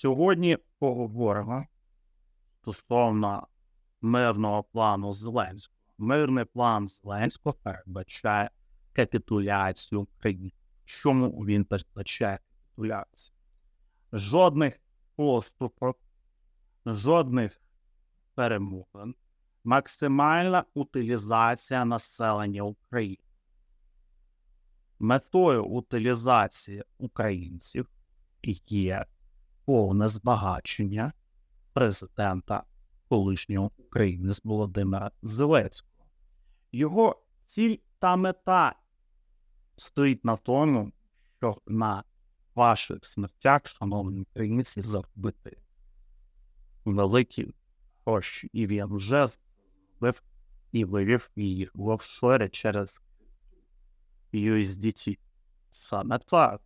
Сьогодні поговоримо стосовно мирного плану Зеленського. Мирний план Зеленського передбачає капітуляцію України. Чому він передбачає капітуляцію? Жодних поступок, жодних перемовин, максимальна утилізація населення України. Метою утилізації українців є повне збагачення президента колишнього України з Володимира Зеленського. Його ціль та мета стоїть на тому, що на ваших смертях, шановні українці, заробити великі гроші. І він вже зробив і вивів їх в офшори через USDT. Саме так.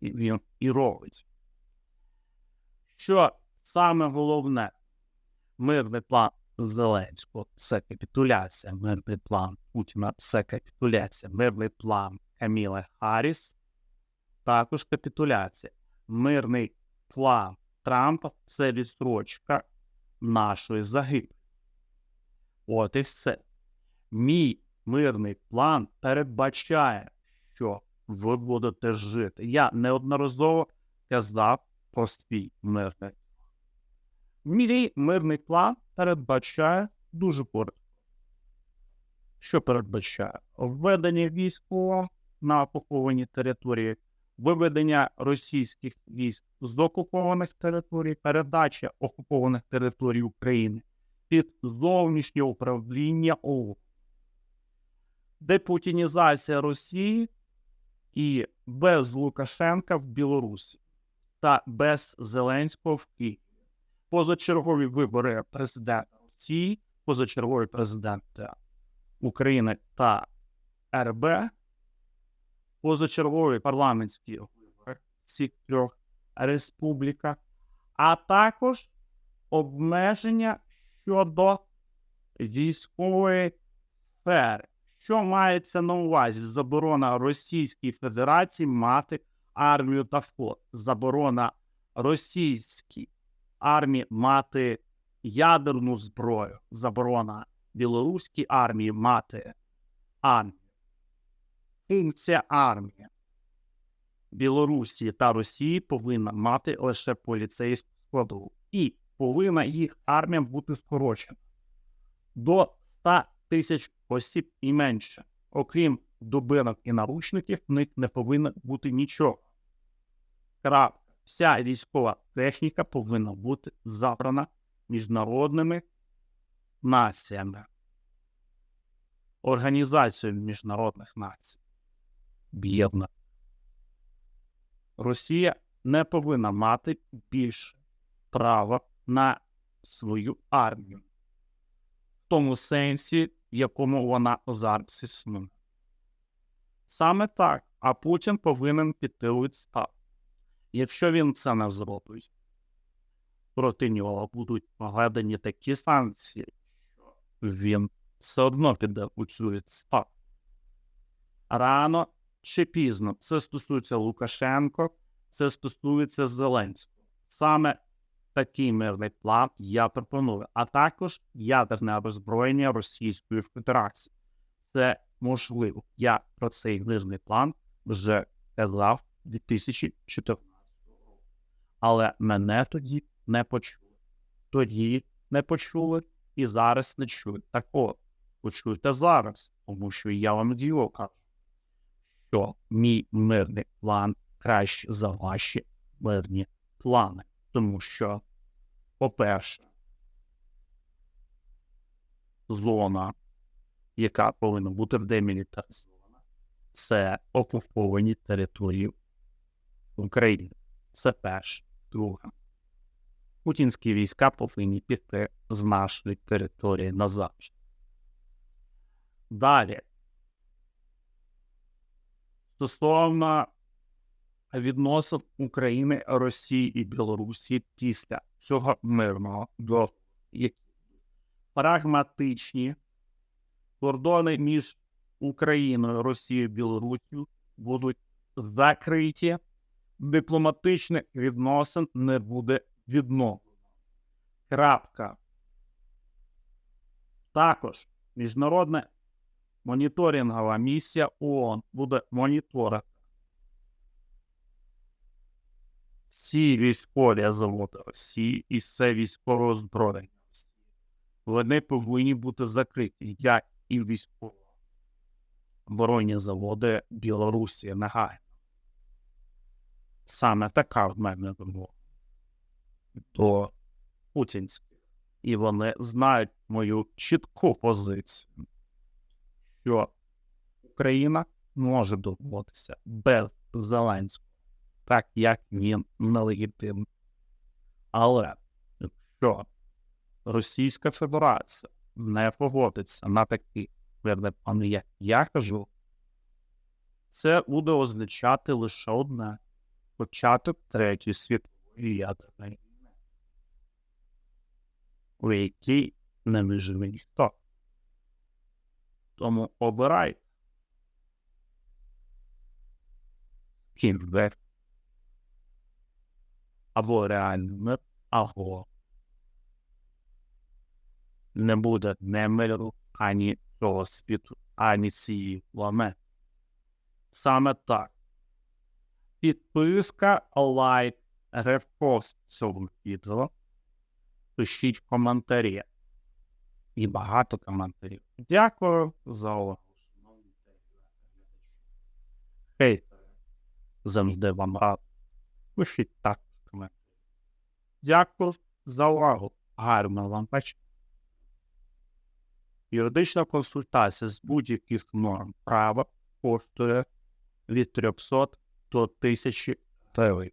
І він і робить. Що саме головне, мирний план Зеленського це капітуляція, мирний план Путіна це капітуляція, мирний план Каміли Харріс також капітуляція. Мирний план Трампа це відстрочка нашої загибелі. От і все. Мій мирний план передбачає, що ви будете жити. Я неодноразово казав про свій мирний. Мій мирний план передбачає дуже коротко. Що передбачає? Введення військового на окуповані території, виведення російських військ з окупованих територій, передача окупованих територій України під зовнішнє управління ООН, депутінізація Росії і без Лукашенка в Білорусі та без Зеленського в Києві. Позачергові вибори президента Росії, позачергові президенти України та РБ, позачергові парламентські вибори цих трьох республіках, а також обмеження щодо військової сфери. Що мається на увазі? Заборона Російській Федерації мати армію та флот, заборона російській армії мати ядерну зброю, заборона білоруській армії мати армію. Функція армії Білорусі та Росії повинна мати лише поліцейську складову. І повинна їх армія бути скорочена до 100 тисяч осіб і менше. Окрім дубинок і наручників, в них не повинно бути нічого. Крапка. Вся військова техніка повинна бути забрана міжнародними націями, Організацією міжнародних націй. Б'єдна. Росія не повинна мати більше права на свою армію, в тому сенсі, в якому вона зараз існує. Саме так, а Путін повинен піти у відставку. Якщо він це не зробить, проти нього будуть погадані такі санкції, що він все одно піде у цю відставку. Рано чи пізно це стосується Лукашенко, це стосується Зеленського. Саме такий мирний план я пропоную, а також ядерне роззброєння Російської Федерації. Це можливо. Я про цей мирний план вже казав 2014 року. Але мене тоді не почули. Тоді не почули і зараз не чують. Так от, почуйте зараз, тому що я вам діло кажу, що мій мирний план краще за ваші мирні плани. Тому що, по-перше, зона, яка повинна бути демілітаризована, це окуповані території України. Це перше. Друге. Путінські війська повинні піти з нашої території назавжди. Далі. Стосовно відносин України, Росії і Білорусі після цього мирного договору. Прагматичні кордони між Україною, Росією і Білоруссю будуть закриті дипломатичних відносин не буде відновлено. Крапка. Також міжнародна моніторингова місія ООН буде моніторити всі військові заводи Росії і все військове озброєння Росії. Вони повинні бути закриті, як і військово оборонні заводи Білорусі негайно. Саме така в мене вимога до путінських. І вони знають мою чітку позицію, що Україна може домовитися без Зеленського, так як він нелегітимний. Але якщо Російська Федерація не погодиться на такі пане, як я кажу, це буде означати лише одне початок Третьої світової ядерної війни, у якій не виживе ніхто. Тому обирайте, з або реальний мир, або не буде не миру, ані цього світу, ані цієї планети. Саме так. Підписка, лайк, репост цього відео. Пишіть коментарі. І багато коментарів. Дякую за увагу. Хейтери. Завжди вам рад. Пишіть коментарі. Дякую за увагу. Гарного вам вечора. Юридична консультація з будь-яких норм права коштує від 300 до 1000 гривень.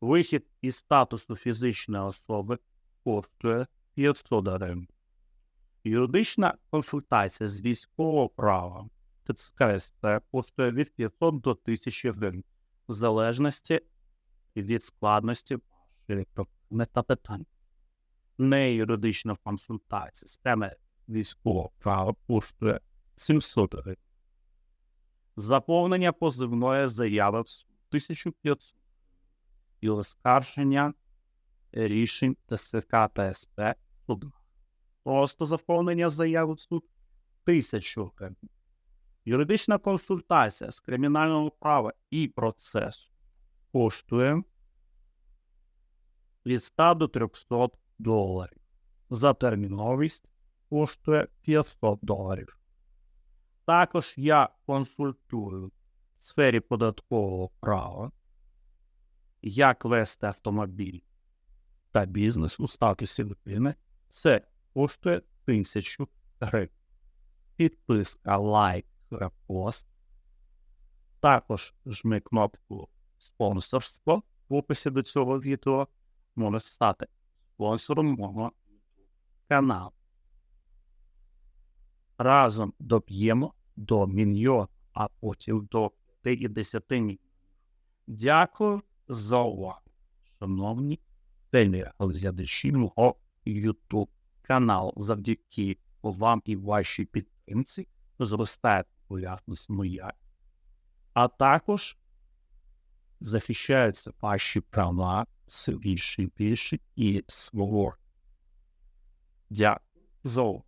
Вихід із статусу фізичної особи коштує 500 гривень. Юридична консультація з військового права коштує від 500 до 1000 гривень, в залежності від складності вашої питань не юридична консультація з теми військового права коштує 700 гривень. Заповнення позивної заяви в суд 1500 і оскарження рішень ТСК та СП. Просто заповнення заяви в суд 1000 гривень. Юридична консультація з кримінального права і процесу коштує від 100 до 300 доларів. За терміновість коштує 500 доларів. Також я консультую в сфері податкового права, як вести автомобіль та бізнес у статусі людини. Це коштує 1000 гривень. Підписка, лайк, репост. Також жми кнопку спонсорство в описі до цього відео. Може стати спонсором мого каналу. Разом доб'ємо до мільйона, а потім до 50 мільйонів. Дякую за увагу, шановні телеглядачі мого YouTube каналу. Завдяки вам і вашій підтримці зростає популярність моя, а також захищаються ваші права все більше і більше і свого. Дякую за увагу.